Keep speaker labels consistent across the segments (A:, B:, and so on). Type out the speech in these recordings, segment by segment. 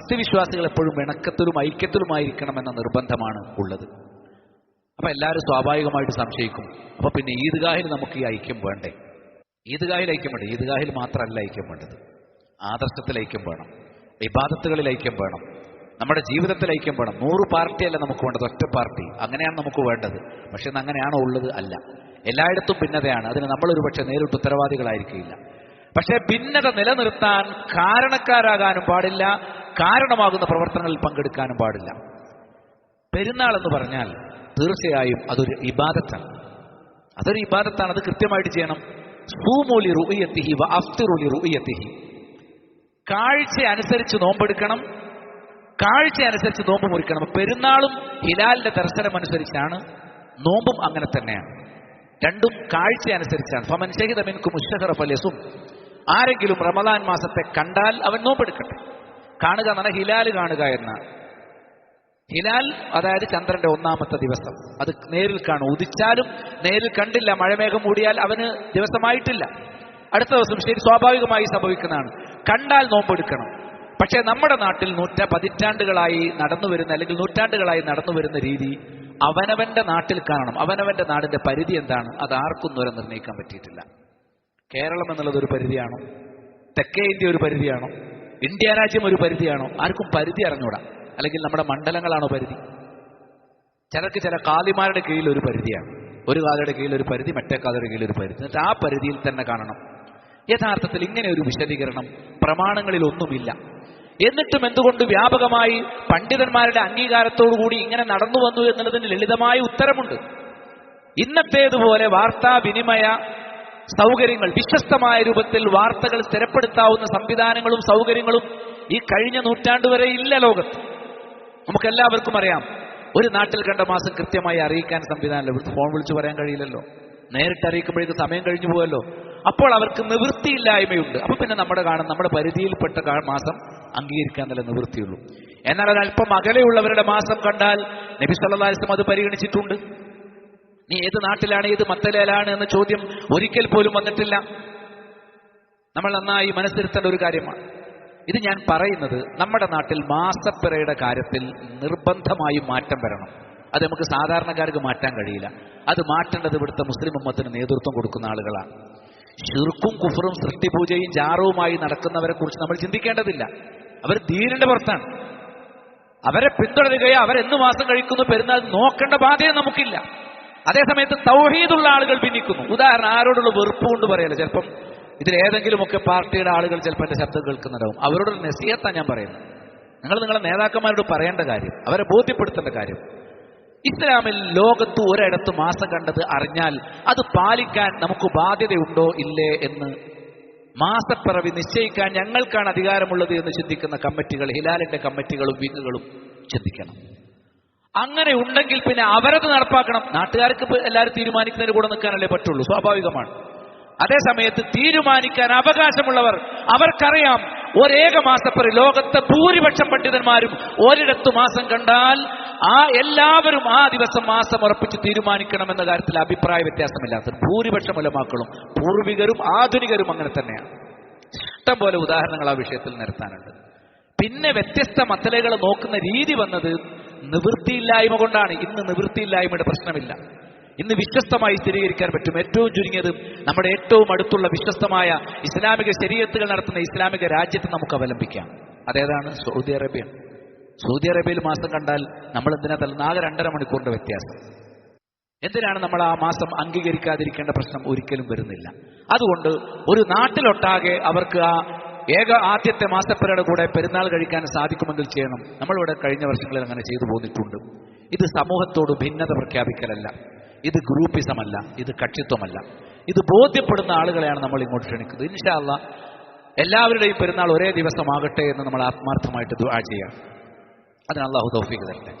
A: സത്യവിശ്വാസികൾ എപ്പോഴും ഇണക്കത്തിലും ഐക്യത്തിലുമായിരിക്കണം എന്ന നിർബന്ധമാണ് ഉള്ളത്. അപ്പൊ എല്ലാവരും സ്വാഭാവികമായിട്ട് സംശയിക്കും. അപ്പൊ പിന്നെ ഈദ്ഗാഹിൽ നമുക്ക് ഈ ഐക്യം വേണ്ടേ? ഈദ്ഗാഹിൽ ഐക്യം വേണ്ട? ഈദ്ഗാഹിൽ മാത്രമല്ല ഐക്യം വേണ്ടത്. ആദർശത്തിൽ ഐക്യം വേണം. വിവാദത്തുകളിൽ ഐക്യം വേണം. നമ്മുടെ ജീവിതത്തിൽ ഐക്യം വേണം. നൂറ് പാർട്ടിയല്ല നമുക്ക് വേണ്ടത്? ഒറ്റ പാർട്ടി. അങ്ങനെയാണ് നമുക്ക് വേണ്ടത്. പക്ഷെ ഇന്ന് അങ്ങനെയാണോ ഉള്ളത്? അല്ല. എല്ലായിടത്തും ഭിന്നതയാണ്. അതിന് നമ്മളൊരു പക്ഷെ നേരിട്ട് ഉത്തരവാദികളായിരിക്കില്ല. പക്ഷേ ഭിന്നത നിലനിർത്താൻ കാരണക്കാരാകാനും പാടില്ല. കാരണമാകുന്ന പ്രവർത്തനങ്ങളിൽ പങ്കെടുക്കാനും പാടില്ല. പെരുന്നാൾ എന്ന് പറഞ്ഞാൽ തീർച്ചയായും അതൊരു ഇബാദത്താണ്. അതൊരു ഇബാദത്താണ്. അത് കൃത്യമായിട്ട് ചെയ്യണം. സൂമൂലി റുയത്തിഹി വ റുയത്തിഹി കാഴ്ച അനുസരിച്ച് നോമ്പെടുക്കണം. കാഴ്ച അനുസരിച്ച് നോമ്പ് മുറിക്കണം. പെരുന്നാളും ഹിലാലിന്റെ ദർശനം അനുസരിച്ചാണ് നോമ്പും അങ്ങനെ തന്നെയാണ്. രണ്ടും കാഴ്ച അനുസരിച്ചാണ്. ഫമൻ ഷഹിദ മിൻകു മുഷഹറ ഫലസും ആരെങ്കിലും റമദാൻ മാസത്തെ കണ്ടാൽ അവൻ നോമ്പെടുക്കട്ടെ. കാണുക എന്നാണ് ഹിലാൽ കാണുക എന്ന. ഹിലാൽ അതായത് ചന്ദ്രന്റെ ഒന്നാമത്തെ ദിവസം. അത് നേരിൽ കാണും. ഉദിച്ചാലും നേരിൽ കണ്ടില്ല. മഴമേഘം മൂടിയാൽ അവന് ദിവസമായിട്ടില്ല. അടുത്ത ദിവസം ശരി സ്വാഭാവികമായി സംഭവിക്കുന്നതാണ്. കണ്ടാൽ നോമ്പെടുക്കണം. പക്ഷേ നമ്മുടെ നാട്ടിൽ നൂറ്റ പതിറ്റാണ്ടുകളായി നടന്നു വരുന്ന അല്ലെങ്കിൽ നൂറ്റാണ്ടുകളായി നടന്നു വരുന്ന രീതി അവനവന്റെ നാട്ടിൽ കാണണം. അവനവന്റെ നാടിന്റെ പരിധി എന്താണ്? അത് ആർക്കും വരെ നിർണയിക്കാൻ പറ്റിയിട്ടില്ല. കേരളം എന്നുള്ളത് ഒരു പരിധിയാണോ? തെക്കേ ഇന്ത്യ ഒരു പരിധിയാണോ? ഇന്ത്യ രാജ്യം ഒരു പരിധിയാണോ? ആർക്കും പരിധി അറിഞ്ഞൂടാ. അല്ലെങ്കിൽ നമ്മുടെ മണ്ഡലങ്ങളാണോ പരിധി? ചിലർക്ക് ചില കാലിമാരുടെ കീഴിൽ ഒരു പരിധിയാണ്. ഒരു കാലയുടെ കീഴിൽ ഒരു പരിധി മറ്റേ കാലയുടെ കീഴിൽ ഒരു പരിധി. എന്നിട്ട് ആ പരിധിയിൽ തന്നെ കാണണം. യഥാർത്ഥത്തിൽ ഇങ്ങനെ ഒരു വിശദീകരണം പ്രമാണങ്ങളിൽ ഒന്നുമില്ല. എന്നിട്ടും എന്തുകൊണ്ട് വ്യാപകമായി പണ്ഡിതന്മാരുടെ അംഗീകാരത്തോടുകൂടി ഇങ്ങനെ നടന്നു വന്നു എന്നുള്ളതിന് ലളിതമായ ഉത്തരമുണ്ട്. ഇന്നത്തേതുപോലെ വാർത്താവിനിമയ സൗകര്യങ്ങൾ വിശ്വസ്തമായ രൂപത്തിൽ വാർത്തകൾ സ്ഥിരപ്പെടുത്താവുന്ന സംവിധാനങ്ങളും സൗകര്യങ്ങളും ഈ കഴിഞ്ഞ നൂറ്റാണ്ട് വരെ ഇല്ല ലോകത്ത്. നമുക്കെല്ലാവർക്കും അറിയാം ഒരു നാട്ടിൽ കണ്ട മാസം കൃത്യമായി അറിയിക്കാൻ സംവിധാനമില്ല. ഫോൺ വിളിച്ചു പറയാൻ കഴിയില്ലല്ലോ. നേരിട്ട് അറിയിക്കുമ്പോഴേക്ക് സമയം കഴിഞ്ഞു പോകുമല്ലോ അപ്പോൾ അവർക്ക് നിവൃത്തിയില്ലായ്മയുണ്ട്. അപ്പൊ പിന്നെ നമ്മുടെ കാണും നമ്മുടെ പരിധിയിൽപ്പെട്ട മാസം അംഗീകരിക്കാൻ നല്ല നിവൃത്തിയുള്ളൂ. എന്നാൽ അത് അല്പം അകലെയുള്ളവരുടെ മാസം കണ്ടാൽ നബി സല്ലാസ്ലം അത് പരിഗണിച്ചിട്ടുണ്ട്. നീ ഏത് നാട്ടിലാണ് ഏത് മത്തലേലാണ് എന്ന ചോദ്യം ഒരിക്കൽ പോലും വന്നിട്ടില്ല. നമ്മൾ നന്നായി മനസ്സിരുത്തേണ്ട ഒരു കാര്യമാണ്. ഇത് ഞാൻ പറയുന്നത് നമ്മുടെ നാട്ടിൽ മാസപ്പിറയുടെ കാര്യത്തിൽ നിർബന്ധമായും മാറ്റം വരണം. അത് നമുക്ക് സാധാരണക്കാർക്ക് മാറ്റാൻ കഴിയില്ല. അത് മാറ്റേണ്ടത് ഇവിടുത്തെ മുസ്ലിം ഉമ്മത്തിന് നേതൃത്വം കൊടുക്കുന്ന ആളുകളാണ്. ഷിർക്കും കുഫറും സൃഷ്ടിപൂജയും ജാറവുമായി നടക്കുന്നവരെ കുറിച്ച് നമ്മൾ ചിന്തിക്കേണ്ടതില്ല. അവർ ദീനിന്റെ പുറത്താണ്. അവരെ പിന്തുടരുകയോ അവരെന്ന് മാസം കഴിക്കുന്നു പെരുന്നാൾ നോക്കേണ്ട ബാധ്യത നമുക്കില്ല. അതേസമയത്ത് തൗഹീദുള്ള ആളുകൾ ഭിന്നിക്കുന്നു. ഉദാഹരണം ആരോടുള്ള വെറുപ്പ് കൊണ്ട് പറയല്ലോ ചിലപ്പം ഇതിൽ ഏതെങ്കിലുമൊക്കെ പാർട്ടിയുടെ ആളുകൾ ചിലപ്പോൾ എന്റെ ശബ്ദം കേൾക്കുന്നുണ്ടാവും അവരോടൊരു നെസിയത്താണ് ഞാൻ പറയുന്നത്. നിങ്ങൾ നിങ്ങളുടെ നേതാക്കന്മാരോട് പറയേണ്ട കാര്യം അവരെ ബോധ്യപ്പെടുത്തേണ്ട കാര്യം. ഇസ്ലാമിൽ ലോകത്ത് ഒരിടത്ത് മാസം കണ്ടത് അറിഞ്ഞാൽ അത് പാലിക്കാൻ നമുക്ക് ബാധ്യതയുണ്ടോ ഇല്ലേ എന്ന് മാസപ്പിറവി നിശ്ചയിക്കാൻ ഞങ്ങൾക്കാണ് അധികാരമുള്ളത് എന്ന് ചിന്തിക്കുന്ന കമ്മിറ്റികൾ ഹിലാലിന്റെ കമ്മിറ്റികളും വിങ്ങുകളും ചിന്തിക്കണം. അങ്ങനെ ഉണ്ടെങ്കിൽ പിന്നെ അവരത് നടപ്പാക്കണം. നാട്ടുകാർക്ക് എല്ലാവരും തീരുമാനിക്കുന്നതിന് കൂടെ നിൽക്കാനല്ലേ പറ്റുള്ളൂ. സ്വാഭാവികമാണ്. അതേ സമയത്ത് തീരുമാനിക്കാൻ അവകാശമുള്ളവർ അവർക്കറിയാം ഒരേക മാസപ്പറി ലോകത്തെ ഭൂരിപക്ഷം പണ്ഡിതന്മാരും ഒരിടത്തു മാസം കണ്ടാൽ ആ എല്ലാവരും ആ ദിവസം മാസം ഉറപ്പിച്ച് തീരുമാനിക്കണമെന്ന കാര്യത്തിൽ അഭിപ്രായ വ്യത്യാസമില്ലാത്ത ഭൂരിപക്ഷം ഉലമാക്കളും പൂർവികരും ആധുനികരും അങ്ങനെ തന്നെയാണ്. ഇഷ്ടം പോലെ ഉദാഹരണങ്ങൾ ആ വിഷയത്തിൽ നിരത്താനുണ്ട്. പിന്നെ വ്യത്യസ്ത മത്തലകൾ നോക്കുന്ന രീതി വന്നത് നിവൃത്തിയില്ലായ്മ കൊണ്ടാണ്. ഇന്ന് നിവൃത്തിയില്ലായ്മയുടെ പ്രശ്നമില്ല. ഇന്ന് വിശ്വസ്തമായി സ്ഥിരീകരിക്കാൻ പറ്റും. ഏറ്റവും ചുരുങ്ങിയത് നമ്മുടെ ഏറ്റവും അടുത്തുള്ള വിശ്വസ്തമായ ഇസ്ലാമിക ശരീരത്തുകൾ നടത്തുന്ന ഇസ്ലാമിക രാജ്യത്തെ നമുക്ക് അവലംബിക്കാം. അതേതാണ് സൗദി അറേബ്യ. സൗദി അറേബ്യയിൽ മാസം കണ്ടാൽ നമ്മൾ എന്തിനാ ആകെ രണ്ടര മണിക്കൂറിന്റെ വ്യത്യാസം. എന്തിനാണ് നമ്മൾ ആ മാസം അംഗീകരിക്കാതിരിക്കേണ്ട പ്രശ്നം ഒരിക്കലും വരുന്നില്ല? അതുകൊണ്ട് ഒരു നാട്ടിലൊട്ടാകെ അവർക്ക് ആ ഏക ആദ്യത്തെ മാസപ്പിറയുടെ കൂടെ പെരുന്നാൾ കഴിക്കാൻ സാധിക്കുമെങ്കിൽ ചെയ്യണം. നമ്മളിവിടെ കഴിഞ്ഞ വർഷങ്ങളിൽ അങ്ങനെ ചെയ്തു പോന്നിട്ടുണ്ട്. ഇത് സമൂഹത്തോട് ഭിന്നത പ്രഖ്യാപിക്കലല്ല. ഇത് ഗ്രൂപ്പിസമല്ല. ഇത് കക്ഷിത്വമല്ല. ഇത് ബോധ്യപ്പെടുന്ന ആളുകളെയാണ് നമ്മൾ ഇങ്ങോട്ട് ക്ഷണിക്കുന്നത്. ഇൻഷാല്ല എല്ലാവരുടെയും പെരുന്നാൾ ഒരേ ദിവസമാകട്ടെ എന്ന് നമ്മൾ ആത്മാർത്ഥമായിട്ട് ദുആ ചെയ്യാം. അതിന് അള്ളാഹു തൗഫീഖ് തരട്ടെ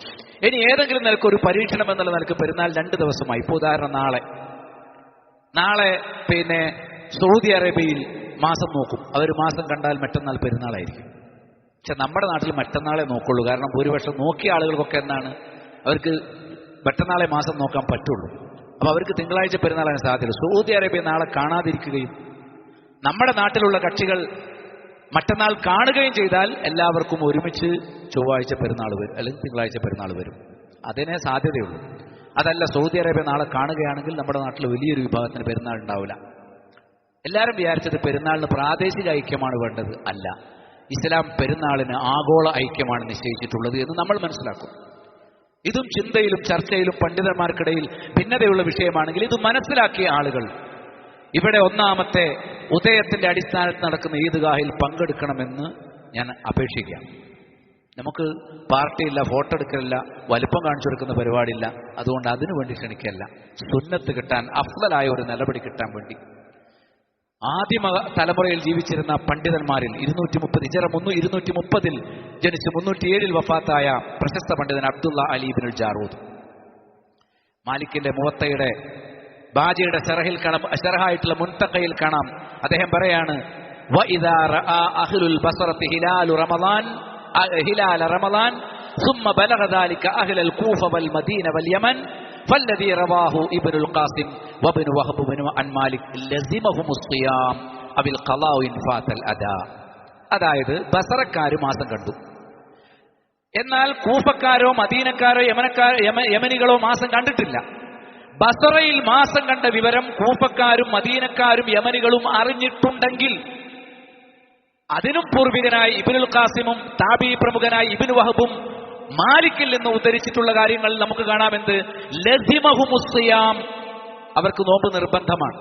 A: ഇനി ഏതെങ്കിലും നിലയ്ക്ക് ഒരു പരീക്ഷണം എന്നുള്ള നിലയ്ക്ക് പെരുന്നാൾ രണ്ട് ദിവസമായി. ഇപ്പോൾ ഉദാഹരണം നാളെ. നാളെ പിന്നെ സൗദി അറേബ്യയിൽ മാസം നോക്കും. അവർ മാസം കണ്ടാൽ മറ്റന്നാൾ പെരുന്നാളായിരിക്കും. പക്ഷെ നമ്മുടെ നാട്ടിൽ മറ്റന്നാളെ നോക്കുള്ളൂ. കാരണം ഭൂരിപക്ഷം നോക്കിയ ആളുകൾക്കൊക്കെ എന്താണ്? അവർക്ക് മറ്റന്നാളെ മാസം നോക്കാൻ പറ്റുള്ളൂ. അപ്പോൾ അവർക്ക് തിങ്കളാഴ്ച പെരുന്നാളാണ് സാധ്യത സൗദി അറേബ്യ നാളെ കാണാതിരിക്കുകയും നമ്മുടെ നാട്ടിലുള്ള കക്ഷികൾ മറ്റന്നാൾ കാണുകയും ചെയ്താൽ എല്ലാവർക്കും ഒരുമിച്ച് ചൊവ്വാഴ്ച പെരുന്നാൾ വരും അല്ലെങ്കിൽ തിങ്കളാഴ്ച പെരുന്നാൾ വരും. അതിനെ സാധ്യതയുള്ളൂ. അതല്ല സൗദി അറേബ്യ നാളെ കാണുകയാണെങ്കിൽ നമ്മുടെ നാട്ടിൽ വലിയൊരു വിഭാഗത്തിന് പെരുന്നാൾ ഉണ്ടാവില്ല. എല്ലാവരും വിചാരിച്ചത് പെരുന്നാളിന് പ്രാദേശിക ഐക്യമാണ് വേണ്ടത്. അല്ല. ഇസ്ലാം പെരുന്നാളിന് ആഗോള ഐക്യമാണ് നിശ്ചയിച്ചിട്ടുള്ളത് എന്ന് നമ്മൾ മനസ്സിലാക്കും. ഇതും ചിന്തയിലും ചർച്ചയിലും പണ്ഡിതന്മാർക്കിടയിൽ ഭിന്നതയുള്ള വിഷയമാണെങ്കിൽ ഇത് മനസ്സിലാക്കിയ ആളുകൾ ഇവിടെ ഒന്നാമത്തെ ഉദയത്തിന്റെ അടിസ്ഥാനത്തിൽ നടക്കുന്ന ഈദ്ഗാഹിൽ പങ്കെടുക്കണമെന്ന് ഞാൻ അപേക്ഷിക്കാം. നമുക്ക് പാർട്ടിയില്ല ഫോട്ടോ എടുക്കലില്ല വലുപ്പം കാണിച്ചു കൊടുക്കുന്ന പരിപാടിയില്ല. അതുകൊണ്ട് അതിനു വേണ്ടി ക്ഷണിക്കല്ല. സുന്നത്ത് കിട്ടാൻ അഫ്ലലായ ഒരു നിലപടി കിട്ടാൻ വേണ്ടി. ആദ്യമ തലമുറയിൽ ജീവിച്ചിരുന്ന പണ്ഡിതന്മാരിൽ ഇരുന്നൂറ്റി മുപ്പത് ഇജറ മുന്നൂ ഇരുന്നൂറ്റി മുപ്പതിൽ ജനിച്ച് മുന്നൂറ്റി ഏഴിൽ വഫാത്തായ പ്രശസ്ത പണ്ഡിതൻ അബ്ദുള്ള അലീബിനുൽ ജാറൂദ് മാലിക്കിന്റെ മുവത്തയുടെ ബാജയുടെ ഷറഹിൽ കാണാം ഷറഹായിട്ടുള്ള മുൻതക്കയിൽ കാണാം അദ്ദേഹം പറയാണ് وَإِذَا رَأَى أَهْلُ الْبَصرَةِ هِلَالُ رمضان هلال رمضان ثم بلغ ذلك أهل الكوفة والمدينة واليمن അതായത് ബസറക്കാരും മാസം കണ്ടു. എന്നാൽ കൂഫക്കാരോ മദീനക്കാരോ യമനക്കാരോ യമനികളോ മാസം കണ്ടിട്ടില്ല. ബസറയിൽ മാസം കണ്ട വിവരം കൂഫക്കാരും മദീനക്കാരും യമനികളും അറിഞ്ഞിട്ടുണ്ടെങ്കിൽ അതിനും പൂർവികനായി ഇബിനുൽ ഖാസിമും താബി പ്രമുഖനായി ഇബിൻ വഹബും മാലിക്കിൽ നിന്ന് ഉദ്ധരിച്ചിട്ടുള്ള കാര്യങ്ങൾ നമുക്ക് കാണാമെന്ത്? ലസിമഹുമുസ്യാം അവർക്ക് നോമ്പ് നിർബന്ധമാണ്.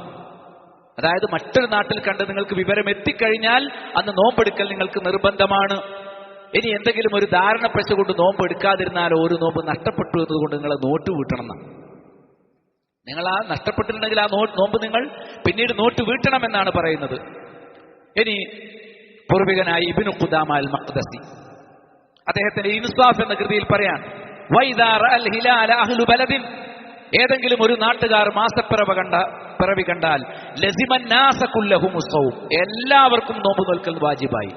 A: അതായത് മറ്റൊരു നാട്ടിൽ കണ്ട് നിങ്ങൾക്ക് വിവരം എത്തിക്കഴിഞ്ഞാൽ അന്ന് നോമ്പെടുക്കൽ നിങ്ങൾക്ക് നിർബന്ധമാണ്. ഇനി എന്തെങ്കിലും ഒരു ധാരണ പശ കൊണ്ട് നോമ്പ് എടുക്കാതിരുന്നാൽ ഒരു നോമ്പ് നഷ്ടപ്പെട്ടു എന്നതുകൊണ്ട് നിങ്ങളെ നോട്ട് വീട്ടണം നിങ്ങൾ ആ നഷ്ടപ്പെട്ടിട്ടുണ്ടെങ്കിൽ ആ നോമ്പ് നിങ്ങൾ പിന്നീട് നോട്ട് വീട്ടണമെന്നാണ് പറയുന്നത്. ഇനി പൂർവികനായി ഇബിനു ഖുദാമ അൽ മഖ്ദസി അദ്ദേഹത്തിന്റെ ഇൻസാഫ് എന്ന കൃതിയിൽ പറയാൻ ബലദിൻ. ഏതെങ്കിലും ഒരു നാട്ടുകാർ മാസപ്പിറവ കണ്ട പിറവി കണ്ടാൽ എല്ലാവർക്കും നോമ്പ് നോൽക്കൽ വാജിബായി.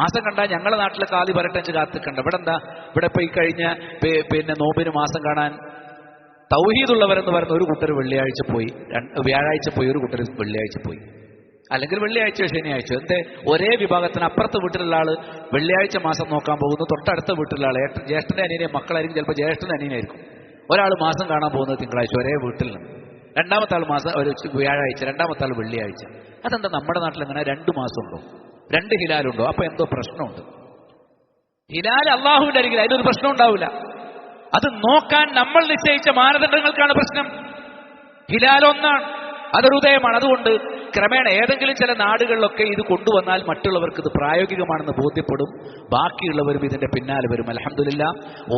A: മാസം കണ്ടാൽ ഞങ്ങളുടെ നാട്ടിലെ കാലി വരട്ടഞ്ച് കാത്തിക്കണ്ട. ഇവിടെ എന്താ? ഇവിടെ പോയി കഴിഞ്ഞ പിന്നെ നോമ്പിന് മാസം കാണാൻ തൗഹീദുള്ളവരെന്ന് പറയുന്ന ഒരു കൂട്ടർ വെള്ളിയാഴ്ച പോയി. വ്യാഴാഴ്ച പോയി ഒരു കൂട്ടർ വെള്ളിയാഴ്ച പോയി. അല്ലെങ്കിൽ വെള്ളിയാഴ്ച ശനിയാഴ്ച എന്തേ ഒരേ വിഭാഗത്തിന് അപ്പുറത്തെ വീട്ടിലുള്ള ആൾ വെള്ളിയാഴ്ച മാസം നോക്കാൻ പോകുന്നു തൊട്ടടുത്ത വീട്ടിലുള്ള ആൾ ജ്യേഷ്ഠന്റെ അനിയനെ മക്കളായിരിക്കും ചിലപ്പോൾ ജ്യേഷ്ഠന്റെ അനിയനായിരിക്കും. ഒരാൾ മാസം കാണാൻ പോകുന്നത് തിങ്കളാഴ്ച ഒരേ വീട്ടിൽ നിന്ന് രണ്ടാമത്തെ ആൾ മാസം ഒരു വ്യാഴാഴ്ച രണ്ടാമത്തെ ആൾ വെള്ളിയാഴ്ച. അതെന്താ നമ്മുടെ നാട്ടിൽ എങ്ങനെ രണ്ട് മാസമുണ്ടോ? രണ്ട് ഹിലാലുണ്ടോ? അപ്പൊ എന്തോ പ്രശ്നമുണ്ട്. ഹിലാൽ അള്ളാഹുവിന്റെ അരികിൽ അതിനൊരു പ്രശ്നം ഉണ്ടാവില്ല. അത് നോക്കാൻ നമ്മൾ നിശ്ചയിച്ച മാനദണ്ഡങ്ങൾക്കാണ് പ്രശ്നം. ഹിലാൽ ഒന്നാണ് അതൊരു ഉദയമാണ്. അതുകൊണ്ട് ക്രമേണ ഏതെങ്കിലും ചില നാടുകളിലൊക്കെ ഇത് കൊണ്ടുവന്നാൽ മറ്റുള്ളവർക്ക് ഇത് പ്രായോഗികമാണെന്ന് ബോധ്യപ്പെടും. ബാക്കിയുള്ളവരും ഇതിന്റെ പിന്നാലെ വരും. അലഹമില്ല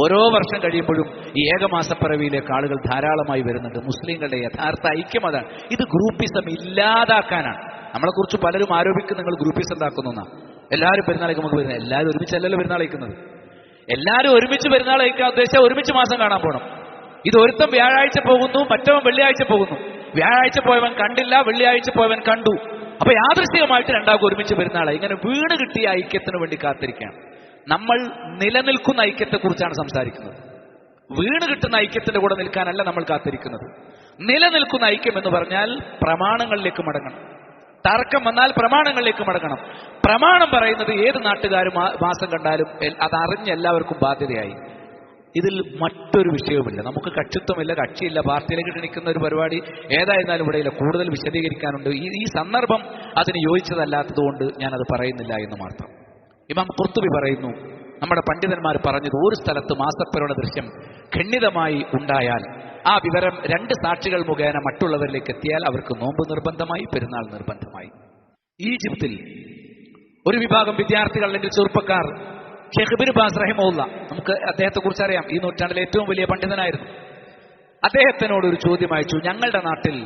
A: ഓരോ വർഷം കഴിയുമ്പോഴും ഈ ഏകമാസപ്പിറവിയിലേക്ക് ആളുകൾ ധാരാളമായി വരുന്നുണ്ട്. മുസ്ലിങ്ങളുടെ യഥാർത്ഥ ഐക്യം അതാണ്. ഇത് ഗ്രൂപ്പിസം ഇല്ലാതാക്കാനാണ്. നമ്മളെക്കുറിച്ച് പലരും ആരോപിക്കും നിങ്ങൾ ഗ്രൂപ്പിസം ഉണ്ടാക്കുന്നു എല്ലാവരും പെരുന്നാളേക്ക് നമുക്ക് വരുന്നത്. എല്ലാവരും ഒരുമിച്ചല്ലല്ലോ പെരുന്നാൾ അയക്കുന്നത് എല്ലാവരും ഒരുമിച്ച് പെരുന്നാൾ അയക്കാൻ ഉദ്ദേശിച്ചാൽ ഒരുമിച്ച് മാസം കാണാൻ പോകണം ഇത് ഒരുത്തം വ്യാഴാഴ്ച പോകുന്നു മറ്റവൻ വെള്ളിയാഴ്ച പോകുന്നു. വ്യാഴാഴ്ച പോയവൻ കണ്ടില്ല വെള്ളിയാഴ്ച പോയവൻ കണ്ടു. അപ്പൊ യാദൃശ്ചികമായിട്ട് രണ്ടാൾക്കും ഒരുമിച്ച് പെരുന്നാളായി ഇങ്ങനെ വീണ് കിട്ടിയ ഐക്യത്തിന് വേണ്ടി കാത്തിരിക്കുകയാണ്. നമ്മൾ നിലനിൽക്കുന്ന ഐക്യത്തെക്കുറിച്ചാണ് സംസാരിക്കുന്നത്. വീണ് കിട്ടുന്ന ഐക്യത്തിന്റെ കൂടെ നിൽക്കാനല്ല നമ്മൾ കാത്തിരിക്കുന്നത്. നിലനിൽക്കുന്ന ഐക്യം എന്ന് പറഞ്ഞാൽ പ്രമാണങ്ങളിലേക്ക് മടങ്ങണം. തർക്കം വന്നാൽ പ്രമാണങ്ങളിലേക്ക് മടങ്ങണം. പ്രമാണം പറയുന്നത് ഏത് നാട്ടുകാരും മാസം കണ്ടാലും അത് അതറിഞ്ഞ് എല്ലാവർക്കും ബാധ്യതയായി. ഇതിൽ മറ്റൊരു വിഷയവുമില്ല. നമുക്ക് കക്ഷിത്വമില്ല കക്ഷിയില്ല പാർട്ടിയിലേക്ക് ക്ഷണിക്കുന്ന ഒരു പരിപാടി ഏതായിരുന്നാലും ഇവിടെയില്ല കൂടുതൽ വിശദീകരിക്കാനുണ്ട്. ഈ ഈ സന്ദർഭം അതിന് യോജിച്ചതല്ലാത്തതുകൊണ്ട് ഞാനത് പറയുന്നില്ല എന്ന് മാത്രം. ഇമാം കുർത്തുബി പറയുന്നു നമ്മുടെ പണ്ഡിതന്മാർ പറഞ്ഞത് ഒരു സ്ഥലത്ത് മാസപ്പരയുടെ ദൃശ്യം ഖണ്ഡിതമായി ഉണ്ടായാൽ ആ വിവരം രണ്ട് സാക്ഷികൾ മുഖേന മറ്റുള്ളവരിലേക്ക് എത്തിയാൽ അവർക്ക് നോമ്പ് നിർബന്ധമായി പെരുന്നാൾ നിർബന്ധമായി. ഈജിപ്തിൽ ഒരു വിഭാഗം വിദ്യാർത്ഥികൾ അല്ലെങ്കിൽ ചെറുപ്പക്കാർ ബിൻ ബാസ് റഹിമുല്ല നമുക്ക് അദ്ദേഹത്തെ കുറിച്ച് അറിയാം. ഈ നൂറ്റാണ്ടിലെ ഏറ്റവും വലിയ പണ്ഡിതനായിരുന്നു. അദ്ദേഹത്തിനോട് ഒരു ചോദ്യം അയച്ചു. ഞങ്ങളുടെ നാട്ടിൽ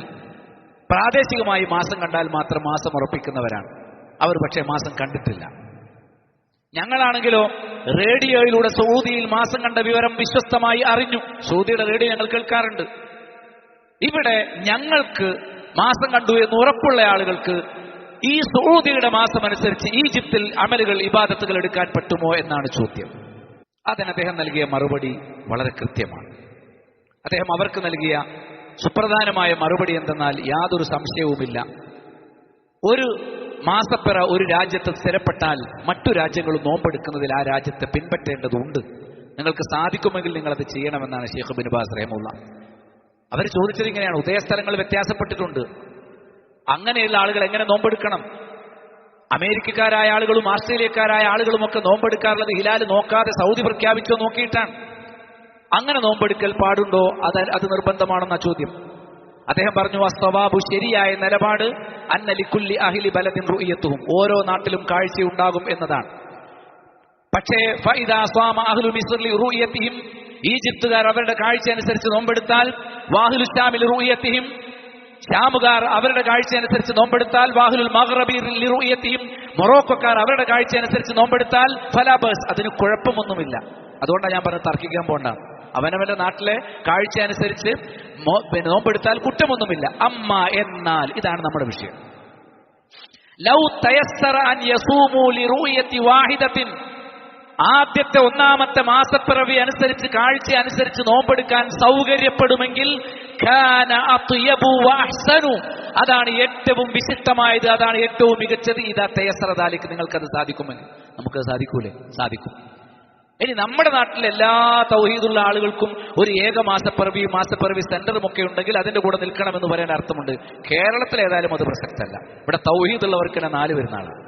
A: പ്രാദേശികമായി മാസം കണ്ടാൽ മാത്രം മാസം ഉറപ്പിക്കുന്നവരാണ്. അവർ പക്ഷേ മാസം കണ്ടിട്ടില്ല. ഞങ്ങളാണെങ്കിലോ റേഡിയോയിലൂടെ സൗദിയിൽ മാസം കണ്ട വിവരം വിശ്വസ്തമായി അറിഞ്ഞു. സൗദിയുടെ റേഡിയോ ഞങ്ങൾ കേൾക്കാറുണ്ട്. ഇവിടെ ഞങ്ങൾക്ക് മാസം കണ്ടു എന്ന് ഉറപ്പുള്ള ആളുകൾക്ക് ഈ സൗദിയുടെ മാസം അനുസരിച്ച് ഈജിപ്തിൽ അമലുകൾ ഇബാദത്തുകൾ എടുക്കാൻ പറ്റുമോ എന്നാണ് ചോദ്യം. അതിന് അദ്ദേഹം നൽകിയ മറുപടി വളരെ കൃത്യമാണ്. അദ്ദേഹം അവർക്ക് നൽകിയ സുപ്രധാനമായ മറുപടി എന്തെന്നാൽ യാതൊരു സംശയവുമില്ല. ഒരു മാസപ്പിറ ഒരു രാജ്യത്ത് സ്ഥിരപ്പെട്ടാൽ മറ്റു രാജ്യങ്ങൾ നോമ്പെടുക്കുന്നതിൽ ആ രാജ്യത്തെ പിൻപറ്റേണ്ടതുണ്ട്. നിങ്ങൾക്ക് സാധിക്കുമെങ്കിൽ നിങ്ങൾ അത് ചെയ്യണമെന്നാണ് ഷെയ്ഖ് ബിൻ ബാസ് റഹമുല്ല അവർ ചോദിച്ചത് ഇങ്ങനെയാണ്. ഉദയസ്ഥലങ്ങൾ വ്യത്യാസപ്പെട്ടിട്ടുണ്ട്. അങ്ങനെയുള്ള ആളുകൾ എങ്ങനെ നോമ്പെടുക്കണം? അമേരിക്കക്കാരായ ആളുകളും ആസ്ട്രേലിയക്കാരായ ആളുകളും ഒക്കെ നോമ്പെടുക്കാറുള്ളത് ഹിലാൽ നോക്കാതെ സൗദി പ്രഖ്യാപിച്ചോ നോക്കിയിട്ടാണ്. അങ്ങനെ നോമ്പെടുക്കൽ പാടുണ്ടോ? അത് അത് നിർബന്ധമാണെന്ന ചോദ്യം. അദ്ദേഹം പറഞ്ഞു ആ അസ്തവാബു ശരിയായ നിലപാട്. അന്നലിക്കുല്ലി അഹിലി ബലത്തിൻ റുയ്യത്തും ഓരോ നാട്ടിലും കാഴ്ചയുണ്ടാകും എന്നതാണ്. പക്ഷേ ഈജിപ്തുകാർ അവരുടെ കാഴ്ച അനുസരിച്ച് നോമ്പെടുത്താൽ വാഹുലു ഇസ്ലാമിൽ റുയ്യത്തിഹിം ഷാമുകാർ അവരുടെ കാഴ്ചയനുസരിച്ച് നോമ്പെടുത്താൽ വാഹുലുൽ മഹ്റബിൽ റുയ്യത്തിഹിം മൊറോക്കോക്കാർ അവരുടെ കാഴ്ചയനുസരിച്ച് നോമ്പെടുത്താൽ ഫലാബേഴ്സ് അതിന് കുഴപ്പമൊന്നുമില്ല. അതുകൊണ്ടാണ് ഞാൻ പറഞ്ഞത് തർക്കിക്കാൻ പോണ്ട. അവനവന്റെ നാട്ടിലെ കാഴ്ച അനുസരിച്ച് നോമ്പെടുത്താൽ കുറ്റമൊന്നുമില്ല. അമ്മ എന്നാൽ ഇതാണ് നമ്മുടെ വിഷയം. ലൗ തയസ്സറ അൻ യസൂമു റൂയത്തി വാഹിദത്തിൻ. ആദ്യത്തെ ഒന്നാമത്തെ മാസപ്പിറവി അനുസരിച്ച് കാഴ്ച അനുസരിച്ച് നോമ്പെടുക്കാൻ സൗകര്യപ്പെടുമെങ്കിൽ. അതാണ് ഏറ്റവും വിശിഷ്ടമായത് അതാണ് ഏറ്റവും മികച്ചത്. ഇതാ തേസറദാലിക്ക് നിങ്ങൾക്കത് സാധിക്കുമെങ്കിൽ നമുക്കത് സാധിക്കൂലേ? സാധിക്കും. ഇനി നമ്മുടെ നാട്ടിലെ എല്ലാ തൗഹീദുള്ള ആളുകൾക്കും ഒരു ഏക മാസപ്പിറവിയും മാസപ്പിറവി സെന്ററും ഒക്കെ ഉണ്ടെങ്കിൽ അതിന്റെ കൂടെ നിൽക്കണമെന്ന് പറയാൻ അർത്ഥമുണ്ട്. കേരളത്തിൽ ഏതായാലും അത് പ്രസക്തല്ല. ഇവിടെ തൗഹീദുള്ളവർക്ക് തന്നെ നാല് പെരുന്നാളാണ്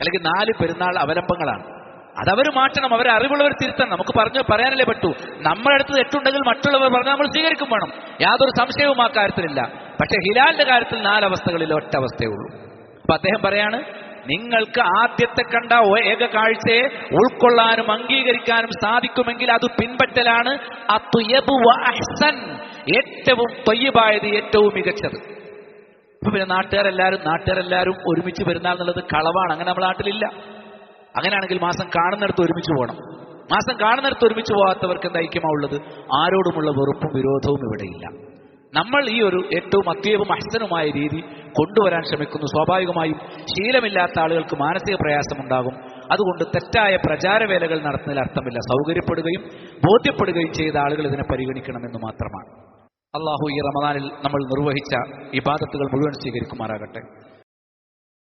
A: അല്ലെങ്കിൽ നാല് പെരുന്നാൾ അവലംബങ്ങളാണ്. അതവർ മാറ്റണം അവരെ അറിവുള്ളവർ തിരുത്തണം. നമുക്ക് പറഞ്ഞു പറയാനല്ലേ പറ്റൂ. നമ്മുടെ അടുത്ത് തെറ്റുണ്ടെങ്കിൽ മറ്റുള്ളവർ പറഞ്ഞാൽ നമ്മൾ സ്വീകരിക്കും വേണം. യാതൊരു സംശയവും ആ കാര്യത്തിലില്ല. പക്ഷെ ഹിലാലിന്റെ കാര്യത്തിൽ നാലവസ്ഥകളിൽ ഒറ്റ അവസ്ഥയേ ഉള്ളൂ. അപ്പൊ അദ്ദേഹം പറയാണ് നിങ്ങൾക്ക് ആദ്യത്തെ കണ്ട ഏക കാഴ്ചയെ ഉൾക്കൊള്ളാനും അംഗീകരിക്കാനും സാധിക്കുമെങ്കിൽ അത് പിൻപറ്റലാണ്. ഏറ്റവും തൊയ്യബായത് ഏറ്റവും മികച്ചത്. പിന്നെ നാട്ടുകാരെല്ലാരും നാട്ടുകാരെല്ലാരും ഒരുമിച്ച് പെരുന്നാൾ എന്നുള്ളത് കളവാണ്. അങ്ങനെ നമ്മുടെ നാട്ടിലില്ല. അങ്ങനെയാണെങ്കിൽ മാസം കാണുന്നിടത്ത് ഒരുമിച്ച് പോകണം. മാസം കാണുന്നിടത്ത് ഒരുമിച്ച് പോകാത്തവർക്ക് എന്താ ഐക്യമാവുള്ളത് ആരോടുമുള്ള വെറുപ്പും വിരോധവും ഇവിടെയില്ല നമ്മൾ ഈ ഒരു ഏറ്റവും അത്യവും അഹ്സനുമായ രീതി കൊണ്ടുവരാൻ ശ്രമിക്കുന്നു. സ്വാഭാവികമായും ശീലമില്ലാത്ത ആളുകൾക്ക് മാനസിക പ്രയാസമുണ്ടാകും. അതുകൊണ്ട് തെറ്റായ പ്രചാരവേലകൾ നടത്തുന്നതിൽ അർത്ഥമില്ല. സൗകര്യപ്പെടുകയും ബോധ്യപ്പെടുകയും ചെയ്ത ആളുകൾ ഇതിനെ പരിഗണിക്കണമെന്ന് മാത്രമാണ്. അള്ളാഹു ഈ റമദാനിൽ നമ്മൾ നിർവഹിച്ച ഇബാദത്തുകൾ മുഴുവൻ സ്വീകരിക്കുമാറാകട്ടെ.